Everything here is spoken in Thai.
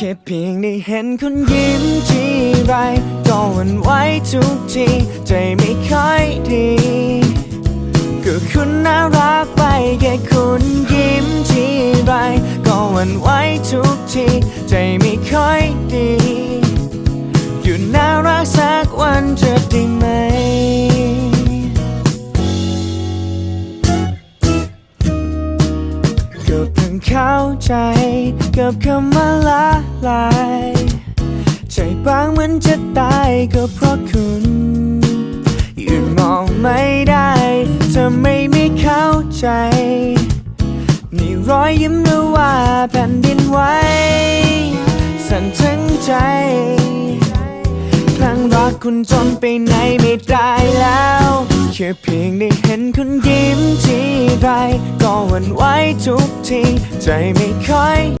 แค่เพียงได้เห็นคุณยิ้มทีไรก็หวั่นไหวทุกที ใจไม่ค่อยดี ก็คุณน่ารักไปแค่คุณยิ้มทีไรก็หวั่นไหวทุกที ใจไม่ค่อยดี ก็เพิ่งเข้าใจ กับคำว่าละลาย ใจบางเหมือนจะตายก็เพราะคุณยืนมองไม่ได้เธอไม่ไม่เข้าใจนี่รอยยิ้มหรือว่าแผ่นดินไหวสั่นทั้งใจพลังรักคุณจนไปไหนไม่ได้แล้ว แค่เพียงได้เห็นคุณยิ้มที ไรก็หวั่นไหวทุกทีใจไม่ค่อย